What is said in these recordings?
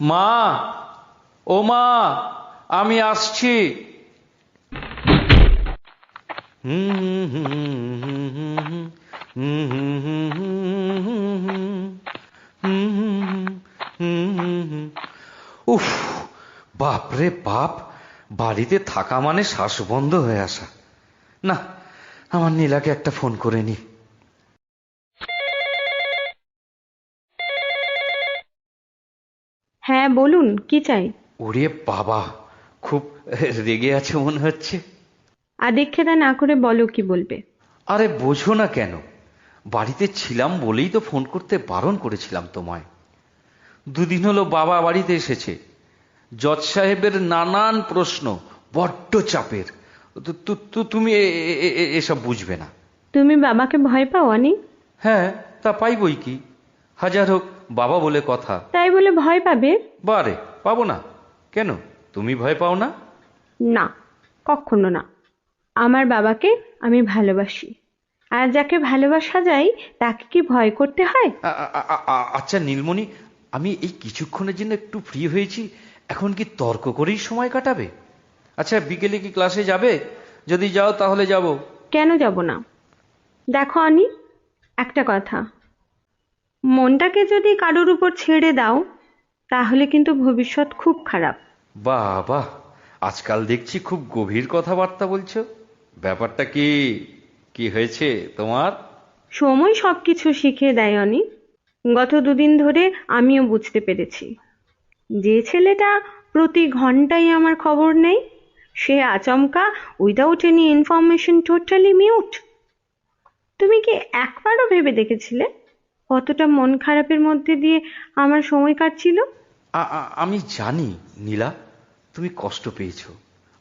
মা, ও মা, আমি আসছি। উফ বাপরে বাপ, বাড়িতে থাকা মানে শ্বাস বন্ধ হয়ে আসা। না, আমার নীলাকে একটা ফোন করে নি। হ্যাঁ বলুন কি চাই? ওরে বাবা খুব রেগে আছে মনে হচ্ছে। আদিক্ষেতা না করে বলো কি বলবে। আরে বোঝো না কেন বাড়িতে ছিলাম বলেই তো ফোন করতে বারণ করেছিলাম তোমায়। দুদিন হলো বাবা বাড়িতে এসেছে। জজ সাহেবের নানান প্রশ্ন বড্ড চাপের। তুমি এসব বুঝবে না। তুমি বাবাকে ভয় পাও অনি হ্যাঁ তা পাইবই কি? হাজার হোক বাবা বলে কথা। তাই বলে ভয় পাবে? বারে পাবো না। কেন? তুমি ভয় পাও না? না কখনো না। আমার বাবাকে আমি ভালোবাসি। আর যাকে ভালোবাসা যায় তাকে কি ভয় করতে হয়? আ- আ- আ- আ- আচ্ছা নীলমণি আমি এই কিছুক্ষণের জন্য একটু ফ্রি হয়েছি। এখন কি তর্ক করেই সময় কাটাবে? আচ্ছা বিকেলে কি ক্লাসে যাবে? যদি যাও তাহলে যাব। কেন যাব না? দেখো অনি একটা কথা। মনটাকে যদি কারোর উপর ছেড়ে দাও তাহলে কিন্তু ভবিষ্যৎ খুব খারাপ। বাহ বাহ। আজকাল দেখছি খুব গভীর কথাবার্তা বলছো। ব্যাপারটা কি কি হয়েছে তোমার? সময় সবকিছু শিখিয়ে দেয় অনি গত দুদিন ধরে আমিও বুঝতে পেরেছি। যে ছেলেটা প্রতি ঘন্টায় আমার খবর নেই সে আচমকা without any information totally mute তুমি কি একবারও ভেবে দেখেছিলে? কতটা মন খারাপের মধ্যে দিয়ে আমার সময় কাটছিল? আমি জানি নীলা তুমি কষ্ট পেয়েছ।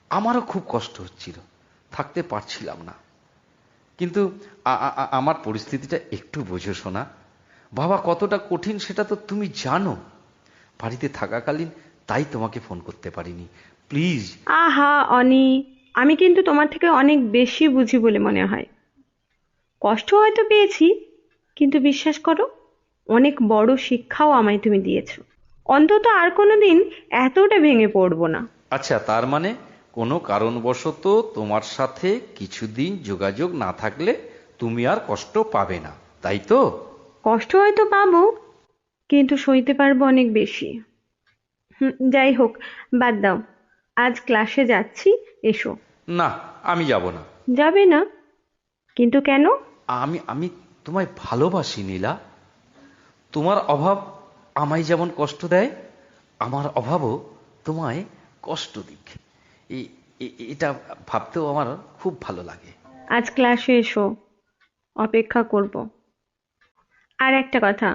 আমারও খুব কষ্ট হচ্ছিল থাকতে পারছিলাম না। কিন্তু আমার পরিস্থিতিটা একটু বোঝো শোনা বাবা কতটা কঠিন সেটা তো তুমি জানো। বাড়িতে থাকাকালীন তাই তোমাকে ফোন করতে পারিনি। প্লিজ। আহা অনি আমি কিন্তু তোমার থেকে অনেক বেশি বুঝি বলে মনে হয়। কষ্ট হয়তো পেয়েছি কিন্তু বিশ্বাস করো অনেক বড় শিক্ষাও আমায় তুমি দিয়েছ। অন্তত আর কোনোদিন এতটা ভেঙে পড়ব না। আচ্ছা তার মানে কোনো কারণবশত তোমার সাথে কিছুদিন যোগাযোগ না থাকলে তুমি আর কষ্ট পাবে না তাই তো? কষ্ট হয়তো পাবো কিন্তু সইতে পারব অনেক বেশি। হুম, যাই হোক বাদ দাও। আজ ক্লাসে যাচ্ছি এসো। না আমি যাব না। যাবে না? কিন্তু কেন? আমি আমি তোমায় ভালোবাসি নীলা। তোমার অভাব আমায় যেমন কষ্ট দেয়, আমার অভাবও তোমায় কষ্ট দিক। এটা ভাবতেও আমার খুব ভালো লাগে। আজ ক্লাসে এসো, অপেক্ষা করব। আর একটা কথা,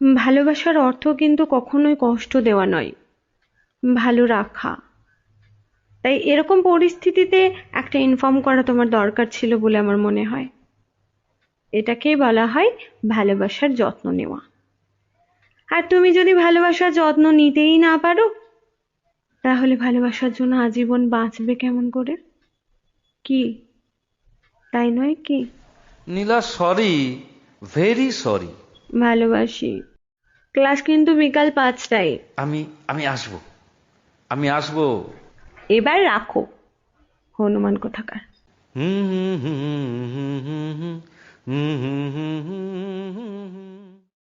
ভালোবাসার অর্থ কিন্তু কখনোই কষ্ট দেওয়া নয়, ভালো রাখা। তাই এরকম পরিস্থিতিতে একটা ইনফর্ম করা তোমার দরকার ছিল বলে আমার মনে হয়। এটাকেই বলা হয় ভালোবাসার যত্ন নেওয়া। আর তুমি যদি ভালোবাসার যত্ন নিতেই না পারো তাহলে ভালোবাসার জন্য আজীবন বাঁচবে কেমন করে? কি? তাই নয় কি? নীলা সরি ভেরি সরি ভালোবাসি। ক্লাস কিন্তু বিকাল পাঁচটায়। আমি আমি আসব। আমি আসব। এবার রাখো। হনুমান কোথাকার। হুম হুম হুম হুম হুম হুম। Mm-hmm.